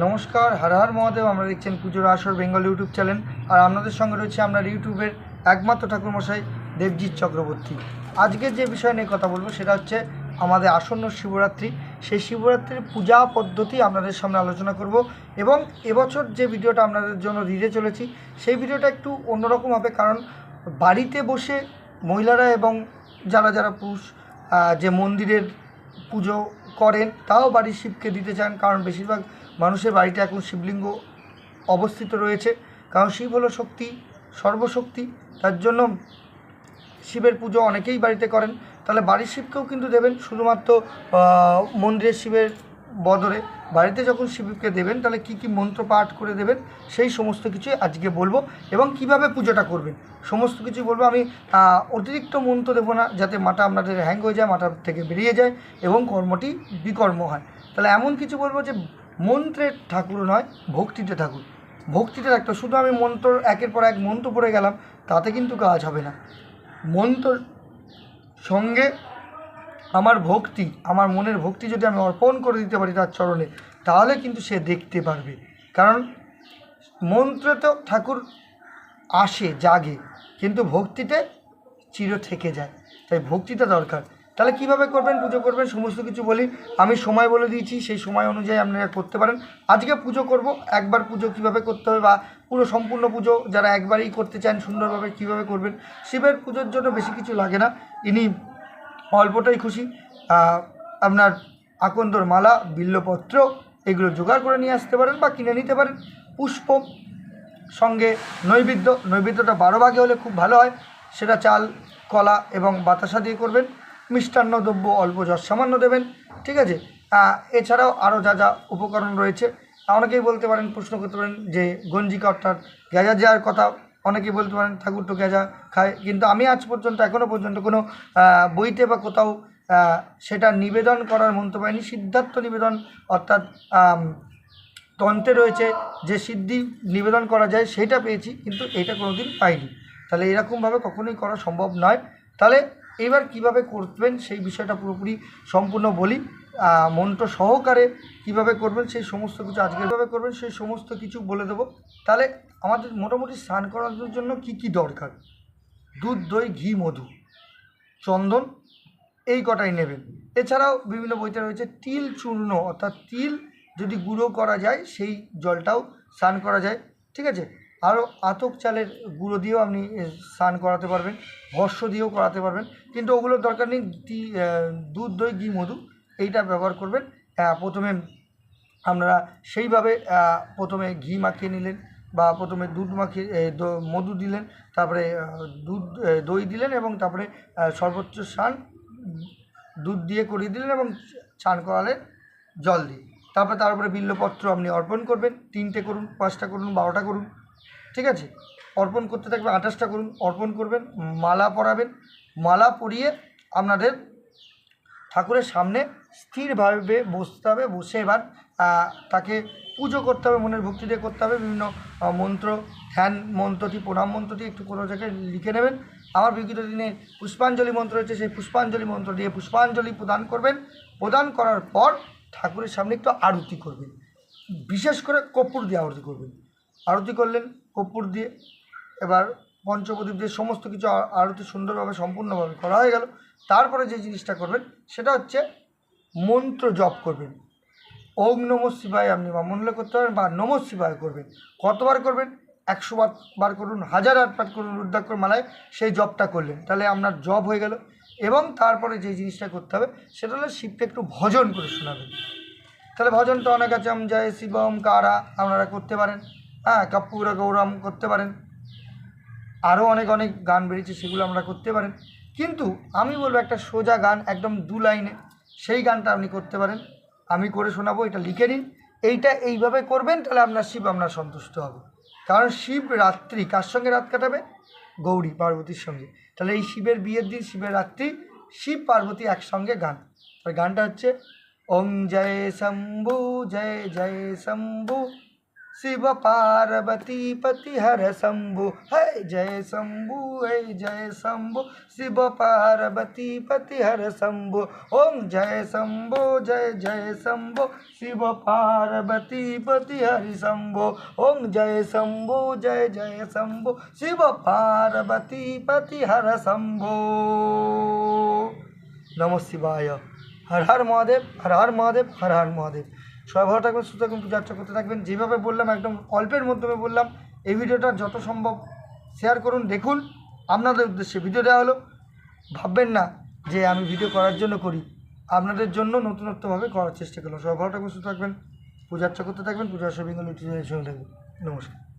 নমস্কার, হর হর মহাদেব, আমরা দেখছেন পুজোর আসর বেঙ্গল ইউটিউব চ্যানেল। আর আপনাদের সঙ্গে রয়েছে আমরা ইউটিউবের একমাত্র ঠাকুরমশাই দেবজিৎ চক্রবর্তী। আজকে যে বিষয় নিয়ে কথা বলব সেটা হচ্ছে আমাদের আসন্ন শিবরাত্রি। সেই শিবরাত্রির পূজা পদ্ধতি আপনাদের সামনে আলোচনা করব এবং এবছর যে ভিডিওটা আপনাদের জন্য দিতে চলেছি, সেই ভিডিওটা একটু অন্যরকম হবে কারণ বাড়িতে বসে মহিলারা এবং যারা যারা পুরুষ যে মন্দিরের পুজো করেন, তাও বাড়ির শিবকে দিতে চান। কারণ বেশিরভাগ মানুষের বাড়িতে এখন শিবলিঙ্গ অবস্থিত রয়েছে। কারণ শিব হলো শক্তি, সর্বশক্তি। তার জন্য শিবের পুজো অনেকেই বাড়িতে করেন। তাহলে বাড়ির শিবকেও কিন্তু দেবেন। শুধুমাত্র মন্দিরের শিবের বদলে। বাড়িতে যখন শিবকে দেবেন, তাহলে কি কি মন্ত্র পাঠ করে দেবেন, সেই সমস্ত কিছু আজকে বলব। এবং কীভাবে পুজোটা করবেন, সমস্ত কিছু বলব। আমি অতিরিক্ত মন্ত্র দেবো না, যাতে মাথা আপনাদের হ্যাং হয়ে যায় মাথা থেকে বেরিয়ে যায় এবং কর্মটি বিকর্ম হয়। তাহলে এমন কিছু বলব যে মন্ত্রের ঠাকুর নয়, ভক্তিতে ঠাকুর। ভক্তিতে থাকতো শুধু আমি মন্ত্র একের পর এক মন্ত্র পড়ে গেলাম, তাতে কিন্তু কাজ হবে না। মন্ত্র সঙ্গে আমার ভক্তি, আমার মনের ভক্তি যদি আমি অর্পণ করে দিতে পারি তার চরণে, তাহলে কিন্তু সে দেখতে পারবে। কারণ মন্ত্রে তো ঠাকুর আসে, জাগে, কিন্তু ভক্তিতে চির থেকে যায়। তাই ভক্তিটা দরকার। তাহলে কীভাবে করবেন? পুজো করবেন? সমস্ত কিছু বলি। আমি সময় বলে দিয়েছি, সেই সময় অনুযায়ী আপনারা করতে পারেন। আজকে পুজো করব, একবার পুজো কীভাবে করতে হবে বা পুরো সম্পূর্ণ পুজো যারা একবারই করতে চান, সুন্দরভাবে কীভাবে করবেন? শিবের পুজোর জন্য বেশি কিছু লাগে না। ইনি অল্পটাই খুশি। আপনার আকন্দর মালা, বিল্লপত্র, এগুলো জোগাড় করে নিয়ে আসতে পারেন বা কিনে নিতে পারেন। পুষ্প সঙ্গে নৈবেদ্য, নৈবেদ্যটা বারো ভাগে হলে খুব ভালো হয়। সেটা চাল, কলা এবং বাতাসা দিয়ে করবেন। মিষ্টান্ন দ্রব্য অল্প যশ সামান্য দেবেন, ঠিক আছে? এছাড়াও আরও যা যা উপকরণ রয়েছে, অনেকেই বলতে পারেন, প্রশ্ন করতে পারেন যে গঞ্জিকা অর্থাৎ গেজা যাওয়ার কথা অনেকেই বলতে পারেন, ঠাকুর তো গেজা খায়। কিন্তু আমি আজ পর্যন্ত এখনও পর্যন্ত কোনো বইতে বা কোথাও সেটা নিবেদন করার মন্ত্র পাইনি। সিদ্ধার্থ নিবেদন অর্থাৎ তন্ত্রে রয়েছে যে সিদ্ধি নিবেদন করা যায়, সেটা পেয়েছি, কিন্তু এটা কোনোদিন পাইনি। তাহলে এরকমভাবে কখনোই করা সম্ভব নয়। তাহলে এবার কীভাবে করবেন সেই বিষয়টা পুরোপুরি সম্পূর্ণ বলি। মন্ত্র সহকারে কীভাবে করবেন সেই সমস্ত কিছু আজকে কীভাবে করবেন সেই সমস্ত কিছু বলে দেবো। তাহলে আমাদের মোটামুটি স্নান করানোর জন্য কি কি দরকার? দুধ, দই, ঘি, মধু, চন্দন, এই কটাই নেবেন। এছাড়াও বিভিন্ন বইতে রয়েছে তিল চূর্ণ, অর্থাৎ তিল যদি গুঁড়ো করা যায় সেই জলটাও স্নান করা যায়। ঠিক আছে? আরও আতক চালের গুঁড়ো দিয়েও আপনি স্নান করাতে পারবেন, ভস্য দিয়েও করাতে পারবেন। কিন্তু ওগুলোর দরকার নেই দুধ, দই, ঘি, মধু, এইটা ব্যবহার করবেন। প্রথমে আপনারা সেইভাবে প্রথমে ঘি মাখিয়ে নিলেন বা প্রথমে দুধ মাখিয়ে মধু দিলেন, তারপরে দুধ দই দিলেন এবং তারপরে সর্বোচ্চ স্নান, দুধ দিয়ে করিয়ে দিলেন এবং স্নান করালেন, জল দিয়ে। তারপরে তার উপরে বিল্লপত্র আপনি অর্পণ করবেন, তিনটে করুন, পাঁচটা করুন, বারোটা করুন ঠিক আছে? অর্পণ করতে থাকবে আঠাশটা করুন, অর্পণ করবেন, মালা পরাবেন, মালা পরিয়ে আপনাদের ঠাকুরের সামনে স্থিরভাবে বসতে হবে, বসে এবার তাকে পুজো করতে হবে, মনের ভক্তি দিয়ে করতে হবে, বিভিন্ন মন্ত্র, ধ্যান মন্ত্রটি প্রণাম মন্ত্রটি একটু কোনো জায়গায় লিখে নেবেন। আমার বিগত দিনে পুষ্পাঞ্জলি মন্ত্র রয়েছে, সেই পুষ্পাঞ্জলি মন্ত্র দিয়ে পুষ্পাঞ্জলি প্রদান করবেন। প্রদান করার পর ঠাকুরের সামনে একটু আরতি করবেন। বিশেষ করে কর্পূর দিয়ে আরতি করবেন। আরতি করলেন কর্পূর দিয়ে এবার পঞ্চপ্রদীপ দিয়ে সমস্ত কিছু আরতি সুন্দরভাবে, সম্পূর্ণভাবে করা হয়ে গেল। তারপরে যে জিনিসটা করবেন, সেটা হচ্ছে মন্ত্র জপ করবেন। ওম নম শিবায় আপনি বা মনে করতে পারেন বা নম শিবায় করবেন। কতবার করবেন? একশো বার করুন, হাজার আট পাঠ করুন রুদ্রাক্ষর মালায়, সেই জপটা করলেন। তাহলে আপনার জব হয়ে গেল। এবং তারপরে যে জিনিসটা করতে হবে, সেটা হলো শিবকে একটু ভজন করে শোনাবেন। তাহলে ভজনটা অনেক আছে আম জয় শিবম কারা, আপনারা করতে পারেন। হ্যাঁ কর্পূর গৌরম করতে পারেন। আরও অনেক অনেক গান বেরিয়েছে, সেগুলো আমরা করতে পারেন। কিন্তু আমি বলব একটা সোজা গান, একদম দু লাইনে, সেই গানটা আপনি করতে পারেন। আমি করে শোনাবো, এটা লিখে নিন। এইটা এইভাবে করবেন, তাহলে আপনার শিব আপনার সন্তুষ্ট হবে। কারণ শিব রাত্রি কার সঙ্গে রাত কাটাবে? গৌরী, পার্বতীর সঙ্গে। তাহলে এই শিবের বিয়ের দিন, শিবের রাত্রি, শিব, পার্বতী একসঙ্গে গান। ওই গানটা হচ্ছে, ওম জয় শম্ভু, জয় জয় শম্ভু। शिव पार्वती पति हर शंभु। है जय शंभु, है जय शंभु। शिव पार्वती पति हर शंभु। ओम जय शंभु, जय जय शंभु। शिव पार्वती पति हरि शंभो। ओम जय शंभु, जय जय शंभु। शिव पार्वती पति हर शंभो। नमो शिवाय। हर हर महादेव, हर हर महादेव, हर हर महादेव। সবাই ভালো থাকবেন, সুস্থ থাকবেন যাত্রা করতে থাকবেন। যেভাবে বললাম, একদম অল্পের মাধ্যমে বললাম, এই ভিডিওটা যত সম্ভব শেয়ার করুন, দেখুন। আপনাদের উদ্দেশ্যে ভিডিও দেওয়া হলো। ভাববেন না যে আমি ভিডিও করার জন্য করি। আপনাদের জন্য নতুনত্বভাবে করার চেষ্টা করলাম। সবাই ভালো থাকবেন, সুস্থ থাকবেন পূজার্চা করতে থাকবেন পূজার সব সঙ্গে থাকবেন। নমস্কার।